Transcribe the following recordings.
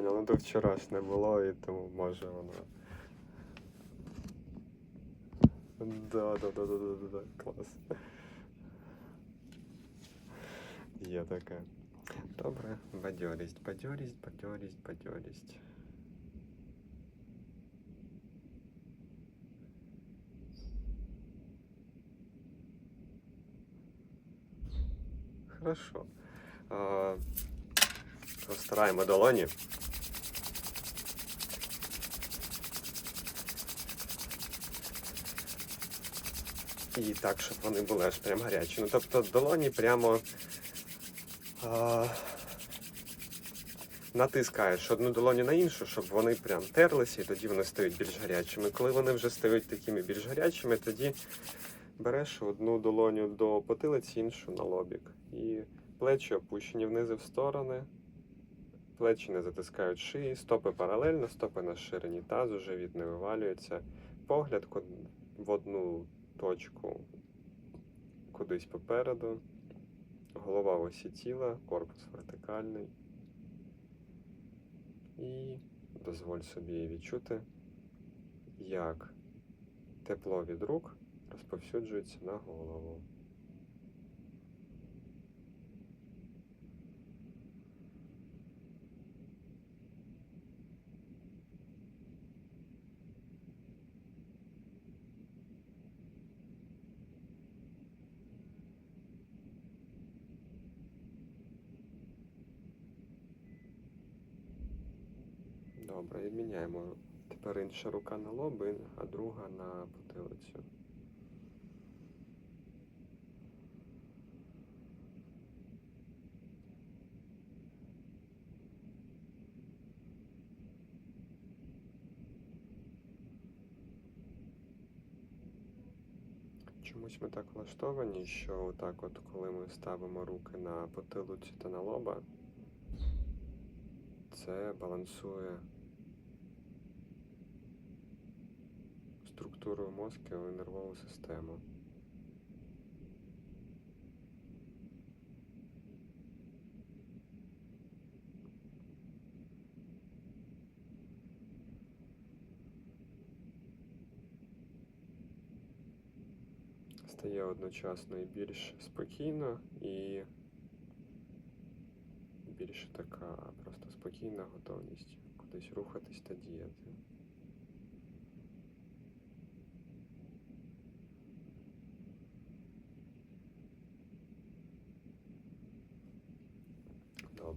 понял. Ну то вчорашнє було і тому може воно. Да, да, да, да, да, да, да. Клас. Є таке. Добре, бадьорість, бадьорість, бадьорість, бадьорість. Хорошо. А, Розтираємо долоні. І так, щоб вони були аж прям гарячі. Ну, тобто долоні прямо а, натискаєш одну долоню на іншу, щоб вони прям терлися, і тоді вони стають більш гарячими. Коли вони вже стають такими більш гарячими, тоді береш одну долоню до потилиці, іншу на лобік. І плечі опущені внизи в сторони. Плечі не затискають шиї, стопи паралельно, стопи на ширині тазу, живіт не вивалюється. Погляд в одну точку кудись попереду. Голова в осі тіла, корпус вертикальний. І дозволь собі відчути, як тепло від рук розповсюджується на голову. Добре, і міняємо. Тепер інша рука на лоб, а друга на потилицю. Чомусь ми так влаштовані, що так от, коли ми ставимо руки на потилицю та на лоба, це балансує структуру мозку і нервову систему. Стає одночасно і більш спокійно, і більш така просто спокійна готовність кудись рухатись та діяти.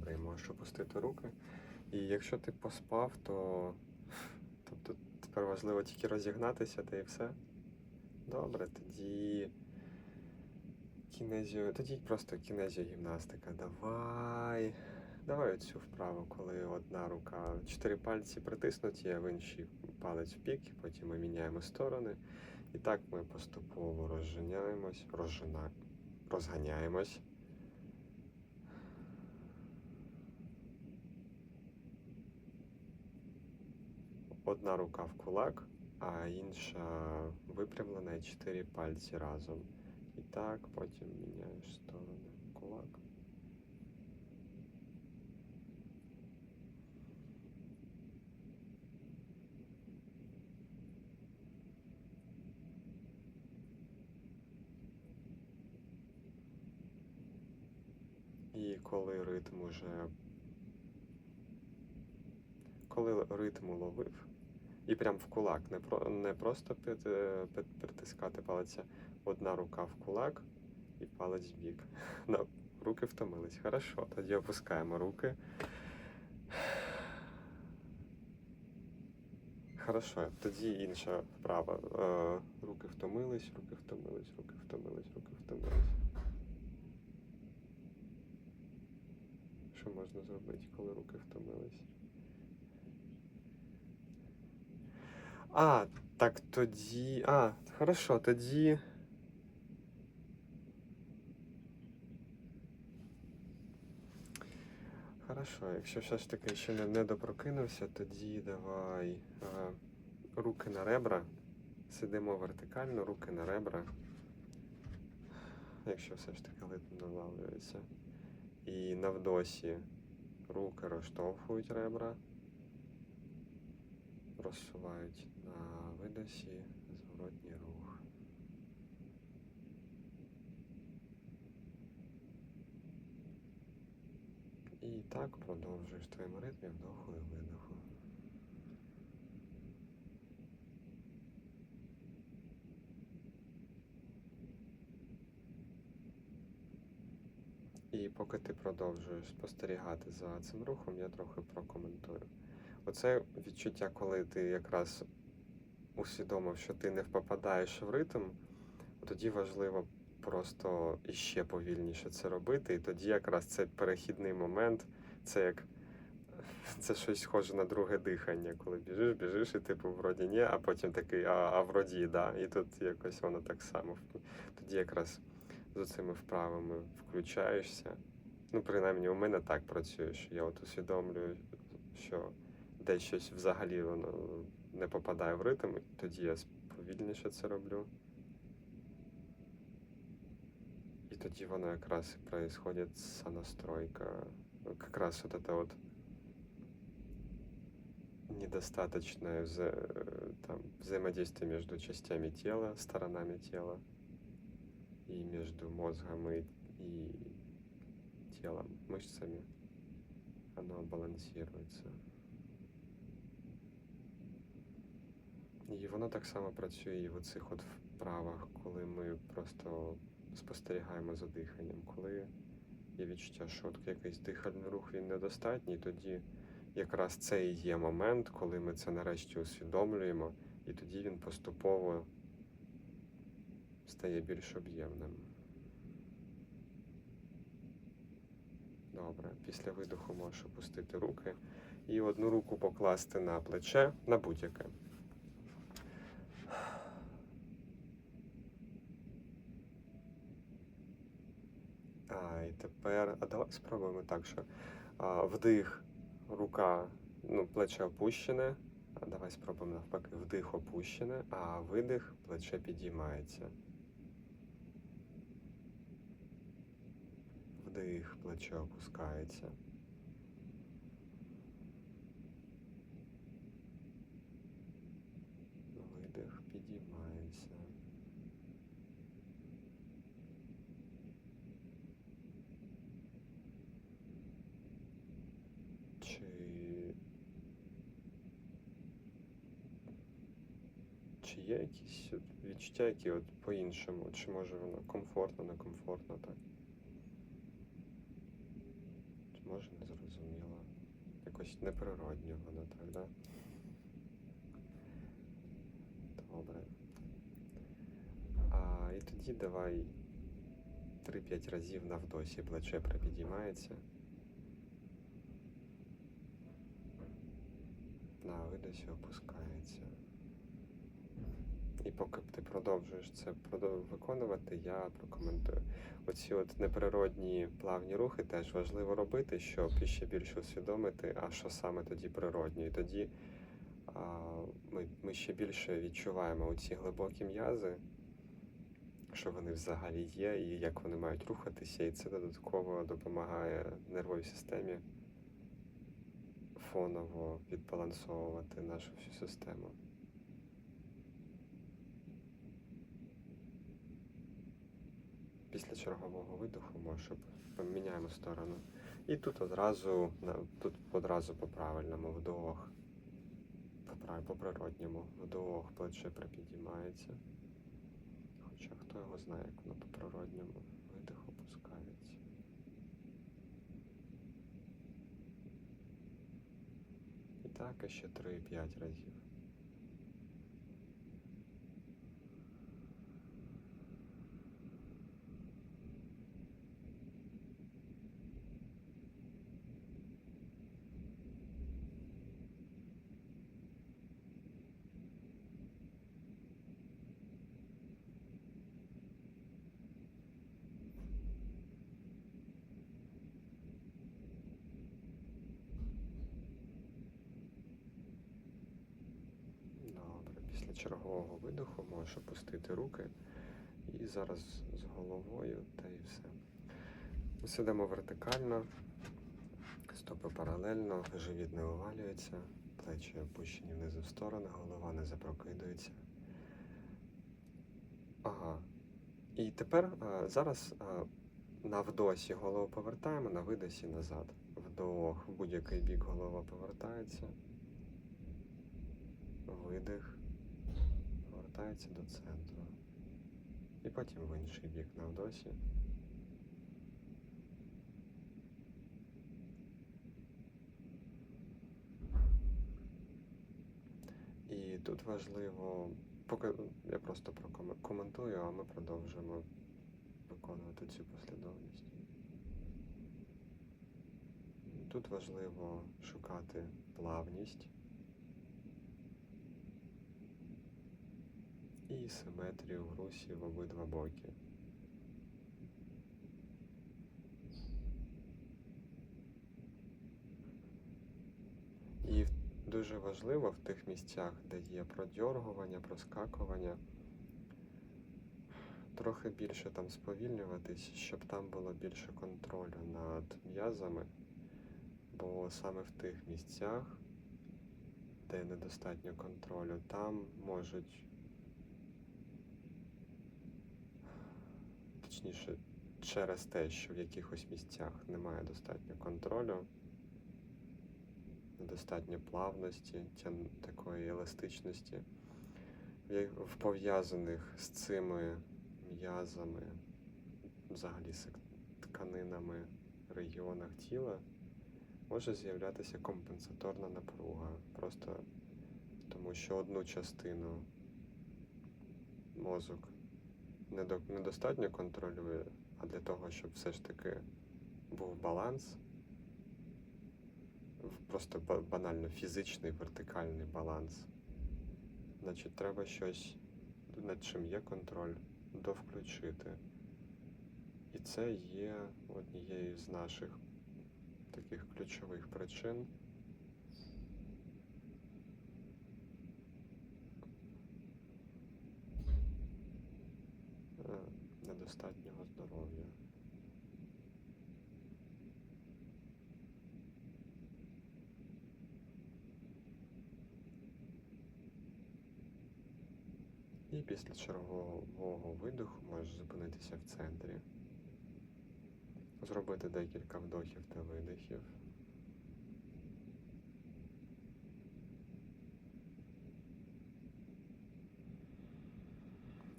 Добре, і можеш опустити руки. І якщо ти поспав, то тобто тепер важливо тільки розігнатися та і все. Добре, тоді кінезіо, тоді просто кінезіогімнастика. Давай. Давай оцю вправу, коли одна рука, чотири пальці притиснуті, а в інший палець в бік, і потім ми міняємо сторони. І так ми поступово розженяємось, розжина... розганяємось. Одна рука в кулак, а інша випрямлена і чотири пальці разом. І так, потім міняєш сторони кулак. І коли ритм уже. Коли ритм уловив, і прям в кулак, не, про, не просто під, е, під, притискати палець, одна рука в кулак і палець в бік. Ну, руки втомились. Хорошо, тоді опускаємо руки. Хорошо, тоді інша вправа. Е, руки втомились, руки втомились, руки втомились, руки втомились. Що можна зробити, коли руки втомились? А, так тоді. А, хорошо, тоді. Хорошо, якщо все ж таки ще не, не допрокинувся, тоді давай е, руки на ребра. Сидимо вертикально, руки на ребра. Якщо все ж таки литм налавлюється. І на вдосі руки розштовхують ребра. Розсувають на видосі зворотній рух. І так продовжуєш в твоєму ритмі вдоху і видоху. І поки ти продовжуєш спостерігати за цим рухом, я трохи прокоментую. Оце відчуття, коли ти якраз усвідомив, що ти не попадаєш в ритм, тоді важливо просто іще повільніше це робити. І тоді якраз це перехідний момент, це як це щось схоже на друге дихання, коли біжиш, біжиш, і типу вроді ні, а потім такий, а, а вроді да. І тут якось воно так само. Тоді якраз з цими вправами включаєшся. Ну, принаймні, у мене так працює, що я от усвідомлюю, що десь щось взагалі воно не попадає в ритм, і тоді я повільніше це роблю. І тоді воно якраз і происходит сонастройка. Ну, Как раз вот это вот недостаточное вза- там, взаимодействие между частями тела, сторонами тела и между мозгом и, и телом, мышцами. Оно балансируется. І воно так само працює і в оцих от вправах, коли ми просто спостерігаємо за диханням. Коли є відчуття, що от якийсь дихальний рух він недостатній, тоді якраз це і є момент, коли ми це нарешті усвідомлюємо, і тоді він поступово стає більш об'ємним. Добре, після видоху можеш опустити руки і одну руку покласти на плече, на будь-яке. А, і тепер, а давай спробуємо так, що а, вдих, рука, ну, плече опущене. А давай спробуємо навпаки, вдих опущене, а видих, плече підіймається. Вдих, плече опускається. Видих, підіймається. Чи... Чи є якісь відчуття, які от по-іншому? Чи може воно комфортно, некомфортно так? Чи може незрозуміло? Якось неприродньо воно так, да? Добре. А, і тоді давай 3-5 разів на вдосі плече припідіймається. На видосі опускається. І поки ти продовжуєш це виконувати, я прокоментую. Оці от неприродні плавні рухи теж важливо робити, щоб ще більше усвідомити, а що саме тоді природньо. І тоді а, ми, ми ще більше відчуваємо оці глибокі м'язи, що вони взагалі є, і як вони мають рухатися, і це додатково допомагає нервовій системі фоново відбалансовувати нашу всю систему. Після чергового видоху може поміняємо сторону. І тут одразу тут одразу по правильному вдох. По природньому вдох, плече припідіймається. Хоча хто його знає, як воно по природньому видих опускається. І так і ще 3-5 разів. Добре, чергового видоху можеш опустити руки і зараз з головою та і все. Ми сидимо вертикально, стопи паралельно, живіт не овалюється, плечі опущені вниз в сторони, голова не запрокидується. Ага. І тепер е, зараз е, на вдосі голову повертаємо, на видосі назад. Вдох, в будь-який бік голова повертається. Видих. Повертається до центру. І потім в інший бік на вдосі. І тут важливо, поки я просто прокоментую, а ми продовжимо виконувати цю послідовність. Тут важливо шукати плавність і симетрію в русі в обидва боки. І дуже важливо в тих місцях, де є продьоргування, проскакування, трохи більше там сповільнюватись, щоб там було більше контролю над м'язами, бо саме в тих місцях, де недостатньо контролю, там можуть, точніше, через те, що в якихось місцях немає достатньо контролю, недостатньо плавності, такої еластичності, в пов'язаних з цими м'язами, взагалі з тканинами, регіонах тіла, може з'являтися компенсаторна напруга. Просто тому що одну частину мозок недостатньо контролює, а для того, щоб все ж таки був баланс, просто банально фізичний вертикальний баланс. Значить, треба щось, над чим є контроль, довключити. І це є однією з наших таких ключових причин. е, Недостатнього здоров'я. І після чергового видиху можеш зупинитися в центрі, зробити декілька вдохів та видихів.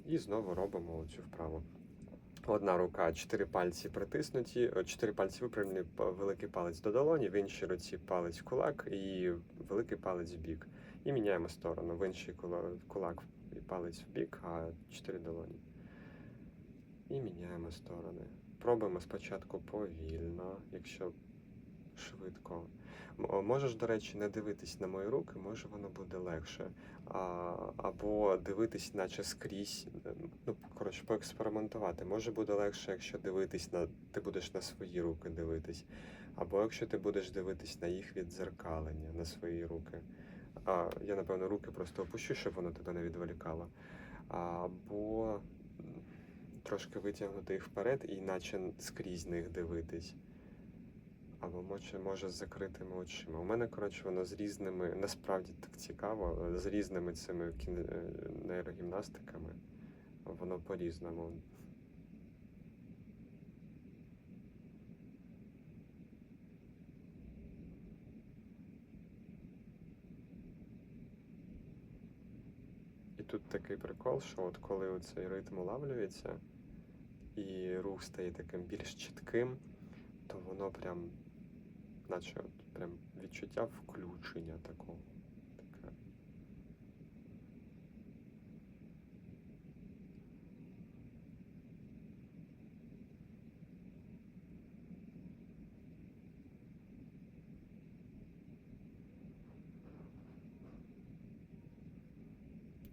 І знову робимо цю вправу. Одна рука, чотири пальці притиснуті, е, чотири пальці випрямлені, великий палець до долоні, в іншій руці палець кулак і великий палець в бік. І міняємо сторону. В інший кулак і палець в бік, а чотири долоні. І міняємо сторони. Пробуємо спочатку повільно, якщо швидко. Можеш, до речі, не дивитись на мої руки, може воно буде легше. А, або дивитись, наче скрізь. Ну, коротше, поекспериментувати. Може буде легше, якщо дивитись на. Ти будеш на свої руки дивитись. Або якщо ти будеш дивитись на їх віддзеркалення, на свої руки. А, я, напевно, руки просто опущу, щоб воно тебе не відволікало. Або трошки витягнути їх вперед і наче скрізь них дивитись. Або може, може з закритими очима. У мене, коротше, воно з різними, насправді так цікаво, з різними цими е, нейрогімнастиками. Воно по-різному. І тут такий прикол, що от коли цей ритм улавлюється і рух стає таким більш чітким, то воно прям, наче от прям відчуття включення такого.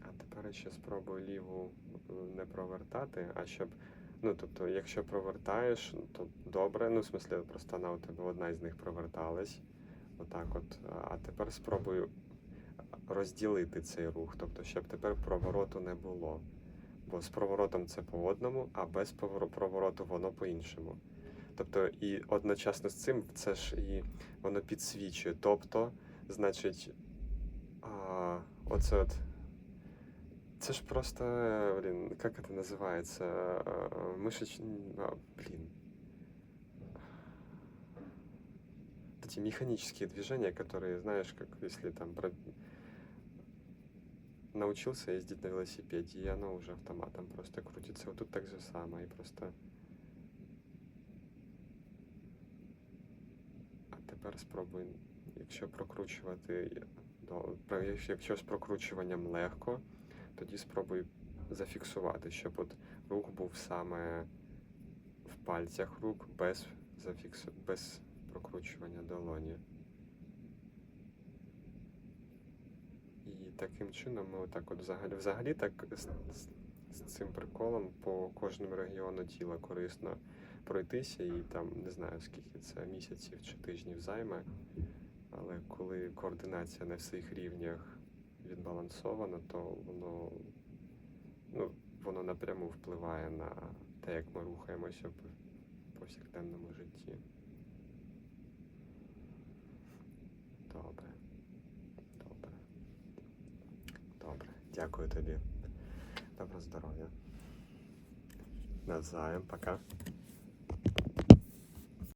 А тепер ще спробую ліву не провертати, а щоб. Ну, тобто, якщо провертаєш, то добре. Ну, в смислі, просто вона у тебе одна із них проверталась. Отак от. А тепер спробую розділити цей рух, тобто, щоб тепер провороту не було. Бо з проворотом це по одному, а без провороту воно по-іншому. Тобто, і одночасно з цим це ж і воно підсвічує. Тобто, значить, А, оце от. Це ж просто, блін, як це називається? Е, Мишечні. А, блін. Эти механические движения, которые, знаешь, как если там про- научился ездить на велосипеде, и оно уже автоматом просто крутится. Вот тут так же самое, и просто. А тепер спробуй, якщо прокручувати, до- про- якщо якщо з прокручуванням легко, тоді спробуй зафіксувати, щоб от рух був саме в пальцях рук без, зафіксу... без прокручування долоні. І таким чином ми отак от взагалі, взагалі так з, з, з цим приколом по кожному регіону тіла корисно пройтися і там не знаю скільки це місяців чи тижнів займе. Але коли координація на всіх рівнях відбалансована, то воно, ну, воно напряму впливає на те, як ми рухаємося в повсякденному житті. Добре. Добре. Добре. Дякую тобі. Доброго здоров'я. Навзаєм. Пока.